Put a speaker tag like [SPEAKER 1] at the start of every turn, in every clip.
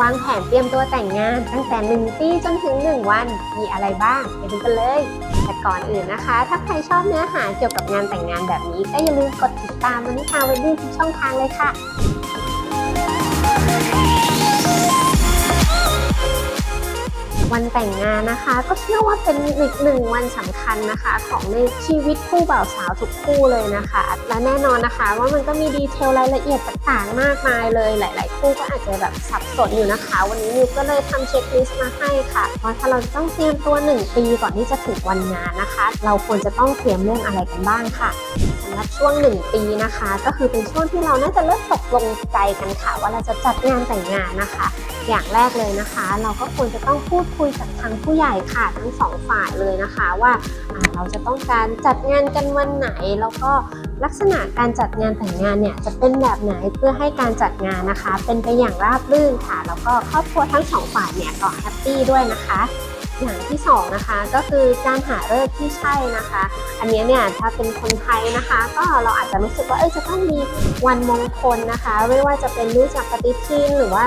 [SPEAKER 1] วางแผนเตรียมตัวแต่งงานตั้งแต่ 1 ปีจนถึง 1 วัน มีอะไรบ้าง ไปดูกันเลย แต่ก่อนอื่นนะคะ ถ้าใครชอบเนื้อหาเกี่ยวกับงานแต่งงานแบบนี้ ก็อย่าลืมกดติดตามมันนิทาเวดดิ้งทุกช่องทางเลยค่ะ วันแต่งงานนะคะ ก็เชื่อว่าเป็นอีกหนึ่งวันสำคัญนะคะ ของในชีวิตคู่บ่าวสาวทุกคู่เลยนะคะ และแน่นอนนะคะว่ามันก็มีดีเทลรายละเอียดต่างๆ มากมายเลย หลาย ๆ คู่ก็อาจจะแบบสับสนอยู่นะคะ วันนี้นิวก็เลยทำเช็คลิสต์มาให้ค่ะเพราะถ้าเราต้องเตรียมตัว 1 ปีก่อนที่จะถึงวันงานนะคะ เราควรจะต้องเตรียมเรื่องอะไรกันบ้างค่ะำหรับช่วง 1 ปีนะคะ ก็คือเป็นช่วงที่เราน่าจะเริ่มตกลงใจกันค่ะ ว่าเราจะจัดงานแต่งงานนะคะ อย่างแรกเลยนะคะ เราก็ควรจะต้องพูดคุยกับทางผู้ใหญ่ค่ะทั้งสองฝ่ายเลยนะคะว่าอ่าเราจะต้องการจัดงานกันวันไหน แล้วก็ลักษณะการจัดงานแต่งงานเนี่ยจะเป็นแบบไหนเพื่อให้การจัดงานนะคะ เป็นไปอย่างราบรื่นค่ะ แล้วก็ครอบครัวทั้งสองฝ่ายเนี่ยก็แฮปปี้ด้วยนะคะ อย่างที่สองนะคะก็คือการหาเลิกที่ใช่นะคะ อันนี้เนี่ยถ้าเป็นคนไทยนะคะ ก็เราอาจจะรู้สึกว่าเอ้ยจะต้องมีวันมงคลนะคะ ไม่ว่าจะเป็นรู้จักปฏิทินหรือว่า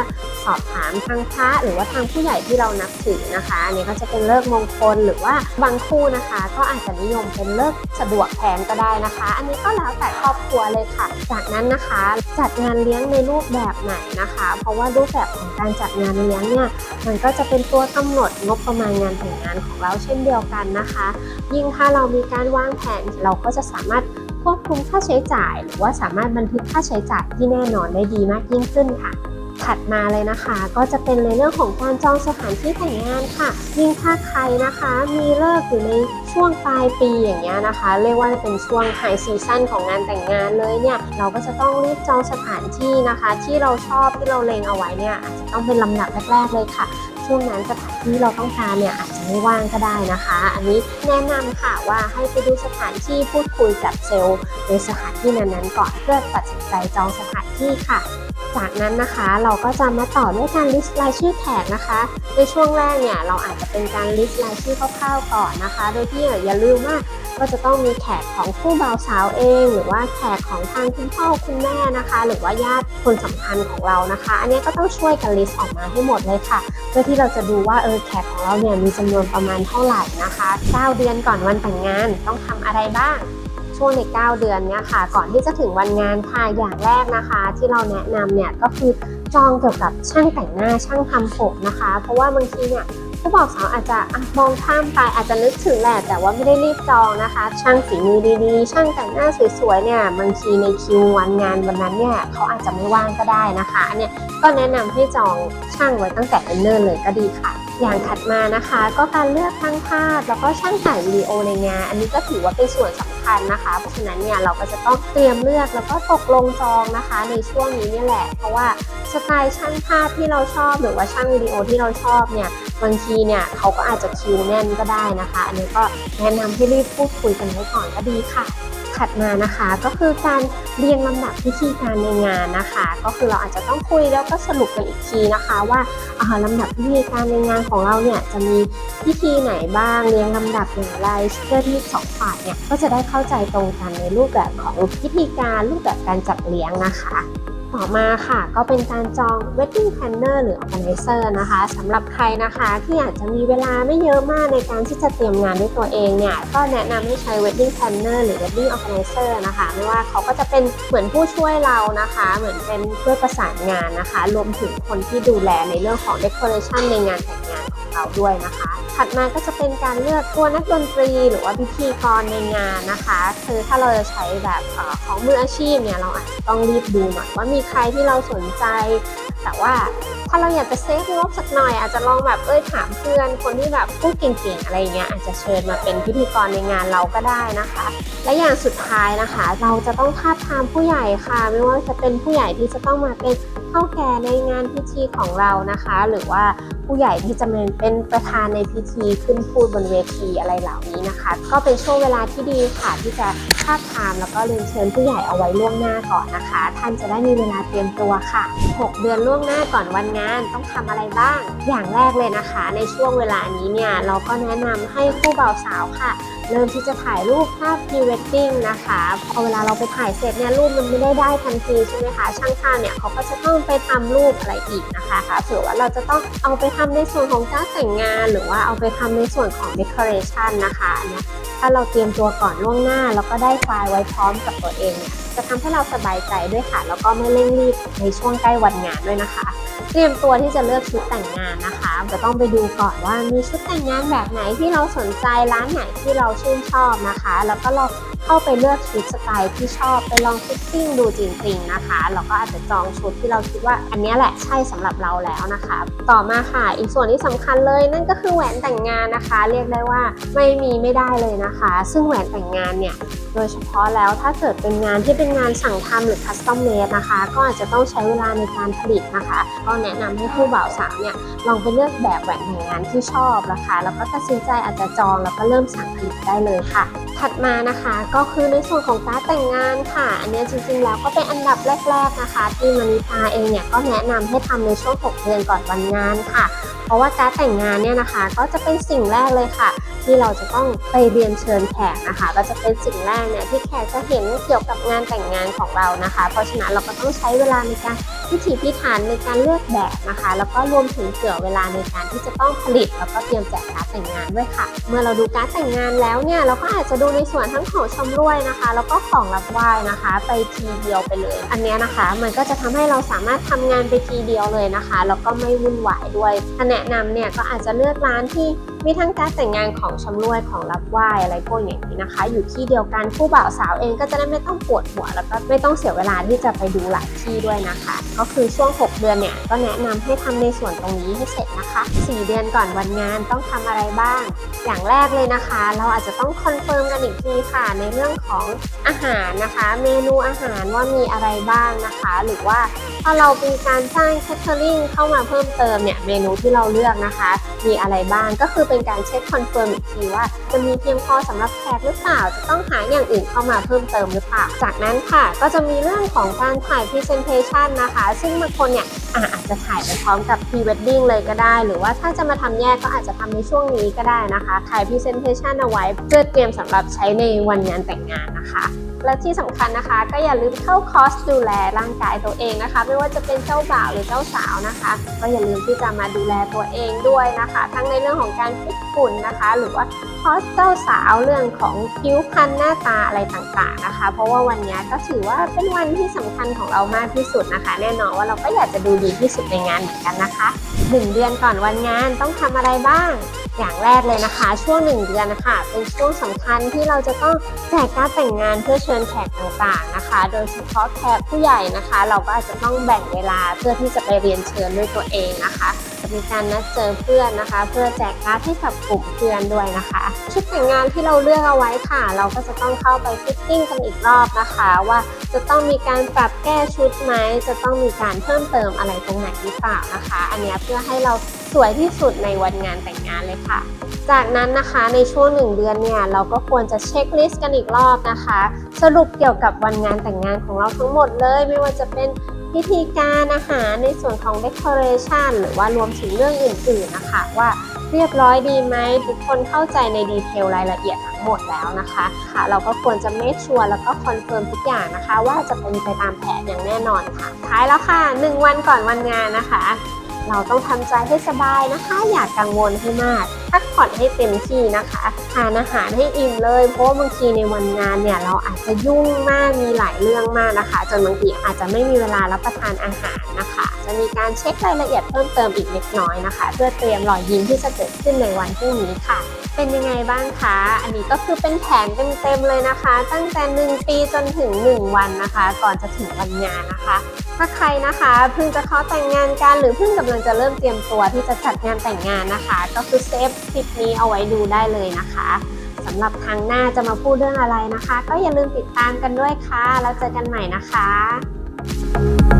[SPEAKER 1] สอบถามทางพระหรือว่าทางผู้ใหญ่ที่เรานับถือนะคะอันนี้ก็จะเป็นเลิกมงคลหรือว่าบางคู่นะคะ ก็อาจจะนิยมเป็นเลิกสะดวกแทนก็ได้นะคะ อันนี้ก็แล้วแต่ครอบครัวเลยค่ะ จากนั้นนะคะจัดงานเลี้ยงในรูปแบบไหนนะคะ เพราะว่ารูปแบบของการจัดงานเลี้ยงเนี่ยมันก็จะเป็นตัวกำหนดงบประมาณงานแต่งงานของเราเช่นเดียวกันนะคะ ยิ่งถ้าเรามีการวางแผนเราก็จะสามารถควบคุมค่าใช้จ่าย หรือว่าสามารถบันทึกค่าใช้จ่ายที่แน่นอนได้ดีมากยิ่งขึ้นค่ะ ถัดมาเลยนะคะ ก็จะเป็นในเรื่องของการจองสถานที่แต่งงานค่ะ ยิ่งถ้าใครนะคะ มีเลิกอยู่ในช่วงปลายปีอย่างเงี้ยนะคะ เรียกว่าเป็นช่วงไฮซีซั่นของงานแต่งงานเลยเนี่ย เราก็จะต้องรีบจองสถานที่นะคะ ที่เราชอบที่เราเลงเอาไว้เนี่ยอาจจะต้องเป็นลำดับแรกๆเลยค่ะช่วงนั้นสถานที่เราต้องการเนี่ยอาจจะไม่ว่างก็ได้นะคะ อันนี้แนะนำค่ะว่าให้ไปดูสถานที่พูดคุยกับเซลล์ในสถานที่นั้นๆก่อนเพื่อตัดสินใจจองสถานที่ค่ะ จากนั้นนะคะเราก็จะมาต่อด้วยการลิสต์รายชื่อแขกนะคะ ในช่วงแรกเนี่ยเราอาจจะเป็นการลิสต์รายชื่อคร่าวๆก่อนนะคะ โดยที่อย่าลืมว่าก็จะต้องมีแขกของคู่บ่าวสาวเอง หรือว่าแขกของทางคุณพ่อคุณแม่นะคะ หรือว่าญาติคนสำคัญของเรานะคะ อันนี้ก็ต้องช่วยกันลิสต์ออกมาให้หมดเลยค่ะ เพื่อที่เราจะดูว่าเออแขกของเราเนี่ยมีจำนวนประมาณเท่าไหร่นะคะ 9 เดือนก่อนวันแต่งงานต้องทำอะไรบ้าง ช่วงใน 9 เดือนเนี่ยค่ะ ก่อนที่จะถึงวันงานค่ะอย่างแรกนะคะ ที่เราแนะนำเนี่ยก็คือจองเกี่ยวกับช่างแต่งหน้าช่างทำผมนะคะ เพราะว่าบางทีเนี่ยผู้บ่าวสาวอาจจะมองข้ามไปอาจจะนึกถึงแหละแต่ว่าไม่ได้รีบจองนะคะ ช่างฝีมือดีๆ ช่างแต่งหน้าสวยๆเนี่ยบางทีในคิววันงานวันนั้นเนี่ยเขาอาจจะไม่ว่างก็ได้นะคะอันเนี้ยก็แนะนำให้จองช่างไว้ตั้งแต่เนิ่นๆเลยก็ดีค่ะ อย่างถัดมานะคะ ก็การเลือกช่างภาพแล้วก็ช่างถ่ายวิดีโอในงาน อันนี้ก็ถือว่าเป็นส่วนสำคัญ นะคะ เพราะฉะนั้นเนี่ยเราก็จะต้องเตรียมเลือกแล้วก็ตกลงจองนะคะ ในช่วงนี้เนี่ยแหละ เพราะว่าสไตล์ช่างภาพที่เราชอบหรือว่าช่างวิดีโอที่เราชอบเนี่ยบางทีเนี่ยเขาก็อาจจะคิวแน่นก็ได้นะคะ อันนี้ก็แนะนำให้รีบพูดคุยกันไว้ก่อนก็ดีค่ะ ถัดมานะคะ ก็คือการเรียงลำดับวิธีการในงานนะคะ ก็คือเราอาจจะต้องคุยแล้วก็สรุปกันอีกทีนะคะว่าอ่าลำดับวิธีการในงานของเราเนี่ยจะมีวิธีไหนบ้างเรียงลำดับอย่างไรเพื่อที่สองฝ่ายเนี่ยก็จะได้เข้าใจตรงกันในรูปแบบของวิธีการรูปแบบการจัดเลี้ยงนะคะ ต่อมาค่ะก็เป็นการจอง wedding planner หรือ organizer นะคะสำหรับใครนะคะที่อาจจะมีเวลาไม่เยอะมากในการที่จะเตรียมงานด้วยตัวเองเนี่ยก็แนะนำให้ใช้ wedding planner หรือ wedding organizer นะคะ ไม่ว่าเขาก็จะเป็นเหมือนผู้ช่วยเรานะคะ เหมือนเป็นเพื่อประสานงานนะคะ รวมถึงคนที่ดูแลในเรื่องของ decoration ในงานแต่งงานของเราด้วยนะคะ ถัดมาก็จะเป็นการเลือกตัวนักดนตรีหรือว่าพิธีกรในงานนะคะ คือถ้าเราจะใช้แบบของมืออาชีพเนี่ยเราอาจจะต้องรีบดูหน่อยว่ามีใครที่เราสนใจ แต่ว่าถ้าเราอยากจะเซฟงบสักหน่อยอาจจะลองแบบเอ้ยถามเพื่อน คนที่แบบพูดเก่งๆอะไรเงี้ยอาจจะเชิญมาเป็นพิธีกรในงานเราก็ได้นะคะ และอย่างสุดท้ายนะคะ เราจะต้องทาบทามผู้ใหญ่ค่ะ ไม่ว่าจะเป็นผู้ใหญ่ที่จะต้องมาเป็นเท่าแก่ในงานพิธีของเรานะคะ หรือว่าผู้ใหญ่ที่จะมาเป็นประธานในพิธีขึ้นพูดบนเวทีอะไรเหล่านี้นะคะ ก็เป็นช่วงเวลาที่ดีค่ะที่จะทาบทามแล้วก็เรียนเชิญผู้ใหญ่เอาไว้ล่วงหน้าก่อนนะคะ ท่านจะได้มีเวลาเตรียมตัวค่ะ 6 เดือนล่วงงหน้าก่อนวันงานต้องทำอะไรบ้าง อย่างแรกเลยนะคะ ในช่วงเวลานี้เนี่ยเราก็แนะนำให้คู่บ่าวสาวค่ะ เริ่มที่จะถ่ายรูปภาพ pre wedding นะคะพอเวลาเราไปถ่ายเสร็จเนี่ยรูปมันไม่ได้ได้ทันทีใช่ไหมคะช่างภาพเนี่ยเขาก็จะต้องไปทำรูปอะไรอีกนะคะคะถือว่าเราจะต้องเอาไปทำในส่วนของการแต่งงาน หรือว่าเอาไปทำในส่วนของ decoration นะคะเนี้ยถ้าเราเตรียมตัวก่อนล่วงหน้า แล้วก็ได้ไฟล์ไว้พร้อมกับตัวเองเนี่ย จะทำให้เราสบายใจด้วยค่ะ แล้วก็ไม่เร่งรีบในช่วงใกล้วันงานด้วยนะคะ เตรียมตัวที่จะเลือกชุดแต่งงานนะคะ จะต้องไปดูก่อนว่ามีชุดแต่งงานแบบไหนที่เราสนใจร้านไหนที่เราชื่นชอบนะคะ แล้วก็เรา เข้าไปเลือกชุดสไตล์ที่ชอบไปลองฟิตติ้งดูจริงๆนะคะแล้วก็อาจจะจองชุดที่เราคิดว่าอันนี้แหละใช่สำหรับเราแล้วนะคะ ต่อมาค่ะ อีกส่วนที่สำคัญเลยนั่นก็คือแหวนแต่งงานนะคะ เรียกได้ว่าไม่มีไม่ได้เลยนะคะ ซึ่งแหวนแต่งงานเนี่ยโดยเฉพาะแล้วถ้าเกิดเป็นงานที่เป็นงานสั่งทำหรือคัสตอมเมดนะคะ ก็อาจจะต้องใช้เวลาในการผลิตนะคะ ก็แนะนำให้ผู้บ่าวสาวเนี่ยลองไปเลือกแบบแหวนแต่งงานที่ชอบนะคะ แล้วก็ตัดสินใจอาจจะจองแล้วก็เริ่มสั่งผลิตได้เลยค่ะ ถัดมานะคะก็็คือในส่วนของการดแต่งงานค่ะ อันนี้จริงๆแล้วก็เป็นอันดับแรกๆนะคะ ที่มานิตาเองเนี่ยก็แนะนำให้ทำในช่วง 6 เดือนก่อนวันงานค่ะ เพราะว่าการดแต่งงานเนี่ยนะคะ ก็จะเป็นสิ่งแรกเลยค่ะ ที่เราจะต้องไปเรียนเชิญแขกนะคะ ก็จะเป็นสิ่งแรกเนี่ยที่แขกจะเห็นเกี่ยวกับงานแต่งงานของเรานะคะ เพราะฉะนั้นเราก็ต้องใช้เวลาในการพิถีพิถันในการเลือกแบบนะคะ แล้วก็รวมถึงเผื่อเวลาในการที่จะต้องผลิต แล้วก็เตรียมแจกการดแต่งงานด้วยค่ะ เมื่อเราดูการดแต่งงานแล้วเนี่ยเราก็อาจจะดูในส่วนทั้งของชำรวยนะคะ แล้วก็ของรับไหว้นะคะ ไปทีเดียวไปเลย อันนี้นะคะ มันก็จะทำให้เราสามารถทำงานไปทีเดียวเลยนะคะแล้วก็ไม่วุ่นวายด้วยถ้าแนะนำเนี่ยก็อาจจะเลือกร้านที่มีทั้งการแต่งงานของชำร่วยของรับไหว้อะไรพวกอย่างนี้นะคะ อยู่ที่เดียวกันผู้บ่าวสาวเองก็จะได้ไม่ต้องปวดหัว แล้วก็ไม่ต้องเสียเวลาที่จะไปดูหลายที่ด้วยนะคะ ก็คือช่วง 6 เดือนเนี่ยก็แนะนำให้ทำในส่วนตรงนี้ให้เสร็จนะคะ 4 เดือนก่อนวันงานต้องทำอะไรบ้าง อย่างแรกเลยนะคะ เราอาจจะต้องคอนเฟิร์มกันอีกทีค่ะในเรื่องของอาหารนะคะ เมนูอาหารว่ามีอะไรบ้างนะคะ หรือว่าถ้าเรามีการจ้างแคทเทอริงเข้ามาเพิ่มเติมเนี่ยเมนูที่เราเลือกนะคะ มีอะไรบ้างก็คือเป็นการเช็คคอนเฟิร์มอีกทีว่า จะมีเพียงพอสำหรับแขกหรือเปล่า จะต้องหาอย่างอื่นเข้ามาเพิ่มเติมหรือเปล่า จากนั้นค่ะก็จะมีเรื่องของการถ่าย Presentation นะคะ ซึ่งบางคนเนี่ย อะอาจจะถ่ายไปพร้อมกับ Pre Wedding เลยก็ได้ หรือว่าถ้าจะมาทำแยกก็อาจจะทำในช่วงนี้ก็ได้นะคะถ่าย Presentation เอาไว้ เพื่อเตรียมสำหรับใช้ในวันงานแต่งงานนะคะ และที่สำคัญนะคะก็อย่าลืมเข้าคอร์สดูแลร่างกายตัวเองนะคะ ไม่ว่าจะเป็นเจ้าบ่าวหรือเจ้าสาวนะคะ ก็อย่าลืมที่จะมาดูแลตัวเองด้วยนะคะ ทั้งในเรื่องของการฟิตหุ่นนะคะ หรือว่า คอร์สเจ้าสาวเรื่องของผิวพรรณหน้าตาอะไรต่างๆนะคะ เพราะว่าวันนี้ก็ถือว่าเป็นวันที่สำคัญของเรามากที่สุดนะคะ แน่นอนว่าเราก็อยากจะดูดีที่สุดในงานเหมือนกันนะคะหนึ่งเดือนก่อนวันงานต้องทำอะไรบ้าง อย่างแรกเลยนะคะ ช่วงหนึ่งเดือนนะคะเป็นช่วงสำคัญที่เราจะต้องแจกการดแต่งงานเพื่อเชิญแขกต่างๆนะคะ โดยเฉพาะแขกผู้ใหญ่นะคะ เราก็อาจจะต้องแบ่งเวลาเพื่อที่จะไปเรียนเชิญด้วยตัวเองนะคะ มีการนัดเจอเพื่อนนะคะ เพื่อแจกการ์ดให้กับกลุ่มเพื่อนด้วยนะคะชุดแต่งงานที่เราเลือกเอาไว้ค่ะ เราก็จะต้องเข้าไปฟิตติ้งกันอีกรอบนะคะ ว่าจะต้องมีการปรับแก้ชุดไหมจะต้องมีการเพิ่มเติมอะไรตรงไหนหรือเปล่านะคะ อันนี้เพื่อให้เราสวยที่สุดในวันงานแต่งงานเลยค่ะ จากนั้นนะคะในช่วงหนึ่งเดือนเนี่ยเราก็ควรจะเช็คลิสต์กันอีกรอบนะคะ สรุปเกี่ยวกับวันงานแต่งงานของเราทั้งหมดเลย ไม่ว่าจะเป็น พิธีการอาหารในส่วนของ decoration หรือว่ารวมถึงเรื่องอื่นๆนะคะว่าเรียบร้อยดีไหมทุกคนเข้าใจในดีเทลรายละเอียดทั้งหมดแล้วนะคะค่ะ เราก็ควรจะเมคชัวร์แล้วก็คอนเฟิร์มทุกอย่างนะคะ ว่าจะเป็นไปตามแผนอย่างแน่นอนค่ะท้ายแล้วค่ะ 1 วันก่อนวันงานนะคะ เราต้องทำใจให้สบายนะคะ อย่ากกังวลให้มากพักผ่อนให้เต็มที่นะคะทานอาหารให้อิ่มเลย เพราะบางทีในวันงานเนี่ยเราอาจจะยุ่งมากมีหลายเรื่องมากนะคะ จนบางทีอาจจะไม่มีเวลารับประทานอาหารนะคะ จะมีการเช็ครายละเอียดเพิ่มเติมอีกเล็กน้อยนะคะ เพื่อเตรียมรอยยิ้มที่จะเกิดขึ้นในวันพรุ่งนี้ค่ะเป็นยังไงบ้างคะ อันนี้ก็คือเป็นแผนเต็มๆเลยนะคะ ตั้งแต่ 1 ปีจนถึง 1 วันนะคะ ก่อนจะถึงวันงานนะคะ ถ้าใครนะคะเพิ่งจะเข้าแต่งงานกันหรือเพิ่งกำลังจะเริ่มเตรียมตัวที่จะจัดงานแต่งงานนะคะ ก็คือเซฟคลิปนี้เอาไว้ดูได้เลยนะคะสำหรับทางหน้าจะมาพูดเรื่องอะไรนะคะ ก็อย่าลืมติดตามกันด้วยค่ะ แล้วเจอกันใหม่นะคะ